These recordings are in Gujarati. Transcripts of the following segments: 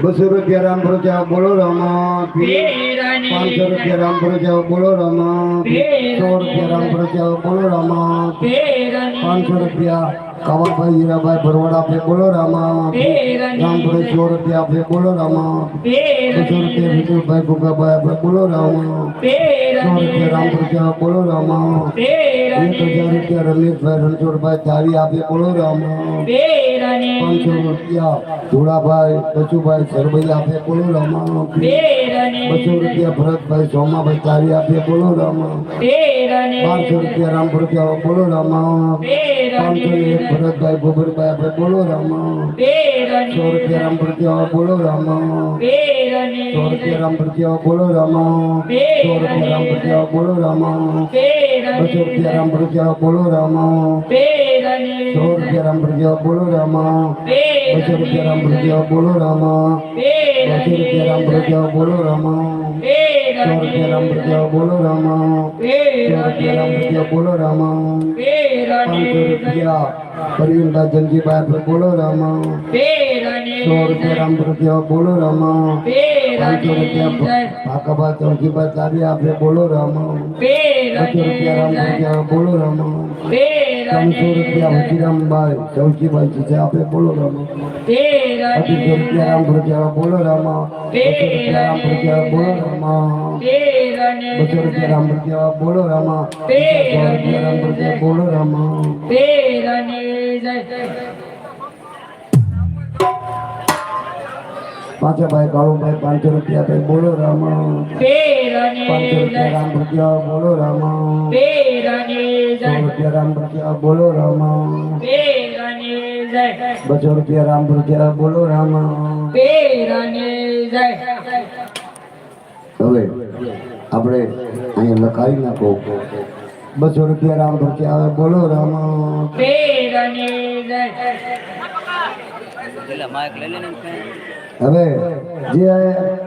બસો રૂપિયા રામ પ્રજા બોલો રામા પાંચસો રૂપિયા રામ પ્રજા બોલો રામા સો રૂપિયા રામ પ્રજા બોલો રામા પાંચસો રૂપિયા કાવાભાઈ હીરાભાઈ ભરવાડા આપે બોલો રામા. રામભાઈ સો રૂપિયા આપે બોલો રામા. બસો રૂપિયા વિઠ્ઠલભાઈ ગુગાભાઈ આપે બોલો રામા. સો રૂપિયા રામ પ્રજા બોલો રામા. એક હજાર રૂપિયા રમેશભાઈ રણછોડભાઈ ચારી આપે બોલો રામા. પાંચસો રૂપિયા ધોળાભાઈ બચુભાઈ સરભાઈ આપે બોલો રામા. બસો રૂપિયા ભરતભાઈ સોમાભાઈ ચારી આપે બોલો રામા. પાંચસો રૂપિયા રામપ્રજા બોલો રામા. ભરતભાઈ ગોબરભાઈ આપણે બોલો રામ સો રૂપિયા રામ પ્રજા બોલો રામ સો રૂપિયા રામ પ્રજા બોલો રામ સો રૂપિયા રામ પ્રજા બોલો રામ બસો રૂપિયા રામ પ્રજા બોલો રામ સો રૂપિયા રામ પ્રજા બોલો રામ બસો રૂપિયા રામ પ્રજા બોલો રામ બસો રૂપિયા રામ પ્રજા બોલો રામ સો રૂપિયા રામ પ્રજા બોલો રામ સો રૂપિયા રામ પ્રજા બોલો રામા રૂપિયા પરવીનભાઈ જંજીભાઈ આપણે બોલો રામા સો રૂપિયા રામ પ્રજા બોલો રામા પાંચસો રૂપિયા ભાકાભાઈ ચૌજીભાઈ ચારી આપણે બોલો રામા બસો રૂપિયા રામ પ્રજા બોલો રામા ત્રણસો રૂપિયા હજીરામભાઈ ચૌજીભાઈ છે આપણે બોલો રામા અઢીસો રૂપિયા રામ પ્રજા બોલો રામા બસો રૂપિયા રામ પ્રજા બોલો રામા બસો રૂપિયા રામ પ્રત્યા બોલો રામા. રામ પ્રત્યા બોલો રામા. પાંચે ભાઈ કાળુભાઈ પાંચસો રૂપિયા ભાઈ બોલો રામા. પાંચસો રૂપિયા રામ પ્રજા બોલો રામા. સો રૂપિયા રામ પ્રજા બોલો રામા. બસો રૂપિયા રામ પ્રજા બોલો રામા. હવે આપણે અહીંયા લખાવી નાખો. બસો રૂપિયા રામ ભરતી આવે. બોલો રામ. હવે જે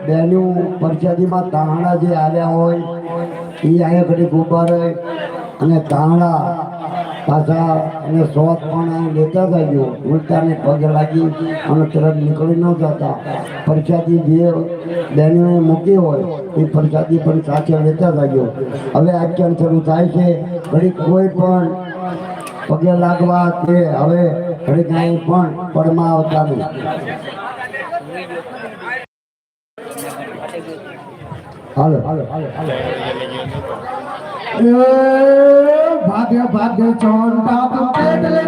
બેનું પરચાદીમાં તાણા જે આવ્યા હોય એ અહીંયા ઘડી રહે અને તાહણા પાછા અને શોખ પણ લેતા જજો. ઉલટાને પગે લાગી અને તરત નીકળી ન જતા. પ્રસાદી જે બહેનોએ મૂકી હોય એ પ્રસાદી પણ સાથે લેતા જજો. હવે આખ્યાન શરૂ થાય છે. ઘડી કોઈ પણ પગે લાગવા તે હવે ઘડી કાંઈ પણ પડમાં આવતા નહીં. હાલો. હાલો હાલો હાલો. bad girl, John, girl, bad